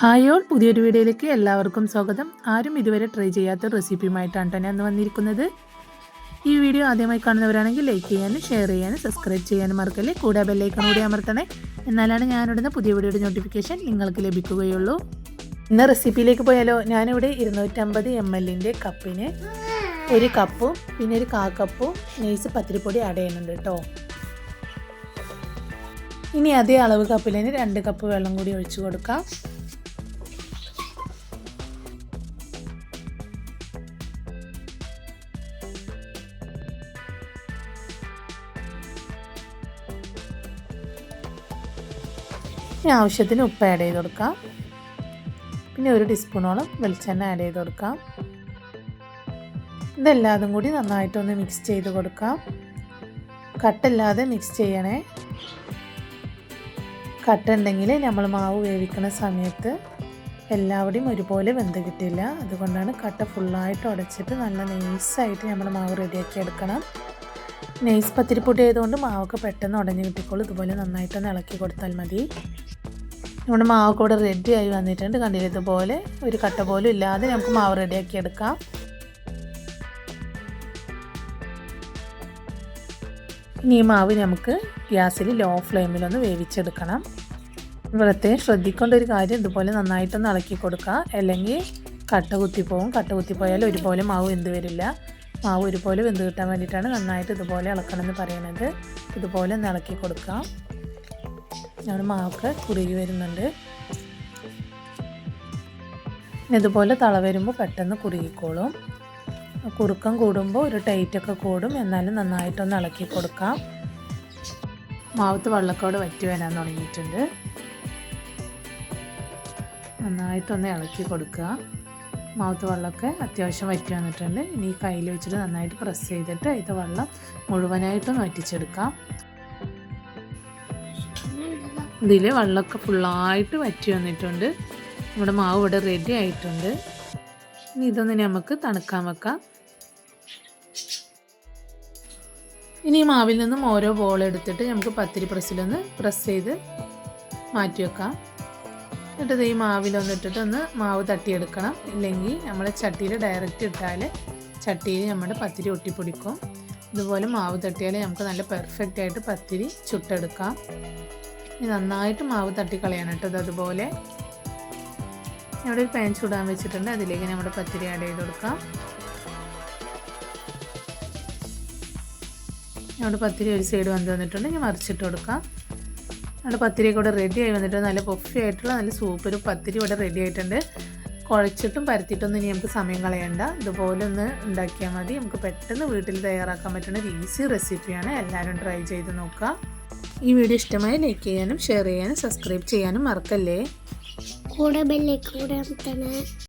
Hi all പുതിയൊരു വീഡിയോയിലേക്ക് എല്ലാവർക്കും സ്വാഗതം. ആരും ഇതുവരെ ട്രൈ ചെയ്യാത്ത റെസിപ്പിയുമായിട്ടാണ് തന്നെ അന്ന് വന്നിരിക്കുന്നത്. ഈ വീഡിയോ ആദ്യമായി കാണുന്നവരാണെങ്കിൽ ലൈക്ക് ചെയ്യാനും ഷെയർ ചെയ്യാനും സബ്സ്ക്രൈബ് ചെയ്യാനും മറക്കല്ലേ? കൂടെ ബെല്ലൈക്കൺ കൂടി അമർത്തണേ. എന്നാലാണ് ഞാനിടുന്ന പുതിയ വീഡിയോയുടെ നോട്ടിഫിക്കേഷൻ നിങ്ങൾക്ക് ലഭിക്കുകയുള്ളൂ. ഇന്ന് റെസിപ്പിയിലേക്ക് പോയാലോ? ഞാനിവിടെ ഇരുന്നൂറ്റമ്പത് എം എല്ലിന്റെ കപ്പിന് ഒരു കപ്പും പിന്നെ ഒരു കാ കപ്പും നെയ്സ് പത്തിരിപ്പൊടി ആഡ് ചെയ്യുന്നുണ്ട് കേട്ടോ. ഇനി അതേ അളവ് കപ്പിലിന് രണ്ട് കപ്പ് വെള്ളം കൂടി ഒഴിച്ചു കൊടുക്കാം. ഇനി ആവശ്യത്തിന് ഉപ്പ് ആഡ് ചെയ്ത് കൊടുക്കാം. പിന്നെ ഒരു ടീസ്പൂണോളം വെളിച്ചെണ്ണ ആഡ് ചെയ്ത് കൊടുക്കാം. ഇതെല്ലാതും കൂടി നന്നായിട്ടൊന്ന് മിക്സ് ചെയ്ത് കൊടുക്കാം. കട്ടില്ലാതെ മിക്സ് ചെയ്യണേ. കട്ടുണ്ടെങ്കിൽ നമ്മൾ മാവ് വേവിക്കുന്ന സമയത്ത് എല്ലാവിടെയും ഒരുപോലെ വെന്ത് കിട്ടില്ല. അതുകൊണ്ടാണ് കട്ട ഫുള്ളായിട്ട് ഉടച്ചിട്ട് നല്ല നൈസായിട്ട് നമ്മൾ മാവ് റെഡിയാക്കി എടുക്കണം. നെയ്സ് പത്തിരിപ്പൊടി ആയതുകൊണ്ട് മാവൊക്കെ പെട്ടെന്ന് ഉടഞ്ഞു കിട്ടിക്കോളും. ഇതുപോലെ നന്നായിട്ടൊന്ന് ഇളക്കി കൊടുത്താൽ മതി. നമ്മുടെ മാവ് ഇവിടെ റെഡി ആയി വന്നിട്ടുണ്ട്. കണ്ടില്ല ഇതുപോലെ ഒരു കട്ട പോലും ഇല്ലാതെ നമുക്ക് മാവ് റെഡിയാക്കി എടുക്കാം. ഇനി ഈ മാവ് നമുക്ക് ഗ്യാസിൽ ലോ ഫ്ലെയിമിലൊന്ന് വേവിച്ചെടുക്കണം. പ്രത്യേകം ശ്രദ്ധിക്കേണ്ട ഒരു കാര്യം ഇതുപോലെ നന്നായിട്ടൊന്ന് ഇളക്കി കൊടുക്കുക. അല്ലെങ്കിൽ കട്ട കുത്തിപ്പോവും കട്ട കുത്തിപ്പോയാൽ ഒരുപോലെ മാവ് വെന്ത് വരില്ല. മാവ് ഒരുപോലെ വെന്ത് കിട്ടാൻ വേണ്ടിയിട്ടാണ് നന്നായിട്ട് ഇതുപോലെ ഇളക്കണമെന്ന് പറയുന്നത്. ഇതുപോലെ ഒന്ന് ഇളക്കി കൊടുക്കാം. ഞാൻ മാവൊക്കെ കുറുകി വരുന്നുണ്ട്. ഇതുപോലെ തള വരുമ്പോൾ പെട്ടെന്ന് കുറുകിക്കോളും കുറുക്കം കൂടുമ്പോൾ ഒരു ടൈറ്റൊക്കെ കൂടും. എന്നാലും നന്നായിട്ടൊന്ന് ഇളക്കി കൊടുക്കാം. മാവത്ത് വെള്ളക്കോട് വറ്റി വരാൻ തുടങ്ങിയിട്ടുണ്ട്. നന്നായിട്ടൊന്ന് ഇളക്കി കൊടുക്കുക മാവത്ത് വെള്ളമൊക്കെ അത്യാവശ്യം വറ്റി വന്നിട്ടുണ്ട്. ഇനി കയ്യിൽ വെച്ചിട്ട് നന്നായിട്ട് പ്രസ് ചെയ്തിട്ട് ഇത് വെള്ളം മുഴുവനായിട്ടൊന്ന് വറ്റിച്ചെടുക്കാം. ഇതിൽ വെള്ളമൊക്കെ ഫുള്ളായിട്ട് വറ്റി വന്നിട്ടുണ്ട്. നമ്മുടെ മാവ് ഇവിടെ റെഡി ആയിട്ടുണ്ട്. ഇനി ഇതൊന്ന് നമുക്ക് തണുക്കാൻ വെക്കാം. ഇനി ഈ മാവിൽ നിന്നും ഓരോ ബോൾ എടുത്തിട്ട് നമുക്ക് പത്തിരി പ്രസ്സിലൊന്ന് പ്രസ് ചെയ്ത് മാറ്റി വെക്കാം. എന്നിട്ട് ഈ മാവിലൊന്ന് ഇട്ടിട്ട് ഒന്ന് മാവ് തട്ടിയെടുക്കണം. ഇല്ലെങ്കിൽ നമ്മൾ ചട്ടിയിൽ ഡയറക്റ്റ് ഇട്ടാൽ ചട്ടിയിൽ നമ്മുടെ പത്തിരി ഒട്ടിപ്പിടിക്കും. ഇതുപോലെ മാവ് തട്ടിയാൽ നമുക്ക് നല്ല പെർഫെക്റ്റ് ആയിട്ട് പത്തിരി ചുട്ടെടുക്കാം. ഇനി നന്നായിട്ട് മാവ് തട്ടിക്കളയാണ് കേട്ടത് അതുപോലെ. ഇവിടെ ഒരു പാൻ ചൂടാൻ വെച്ചിട്ടുണ്ട്. അതിലേക്ക് നമ്മുടെ പത്തിരി ആഡ് ചെയ്ത് കൊടുക്കാം. നമ്മുടെ പത്തിരി ഒരു സൈഡ് വന്ന് വന്നിട്ടുണ്ട്. ഞാൻ മറിച്ചിട്ട് കൊടുക്കാം. നമ്മുടെ പത്തിരി കൂടെ റെഡി ആയി വന്നിട്ട് നല്ല പൊഫി ആയിട്ടുള്ള നല്ല സൂപ്പർ പത്തിരി ഇവിടെ റെഡി ആയിട്ടുണ്ട്. കുഴച്ചിട്ടും പരത്തിയിട്ടൊന്നും ഇനി നമുക്ക് സമയം കളയണ്ട. ഇതുപോലെ ഒന്ന് ഉണ്ടാക്കിയാൽ മതി. നമുക്ക് പെട്ടെന്ന് വീട്ടിൽ തയ്യാറാക്കാൻ പറ്റുന്ന ഒരു ഈസി റെസിപ്പിയാണ് എല്ലാവരും ട്രൈ ചെയ്ത് നോക്കുക. ഈ വീഡിയോ ഇഷ്ടമായി ലൈക്ക് ചെയ്യാനും ഷെയർ ചെയ്യാനും സബ്സ്ക്രൈബ് ചെയ്യാനും മറക്കല്ലേ? കൂടെ ബെല്ലേ കൂടെ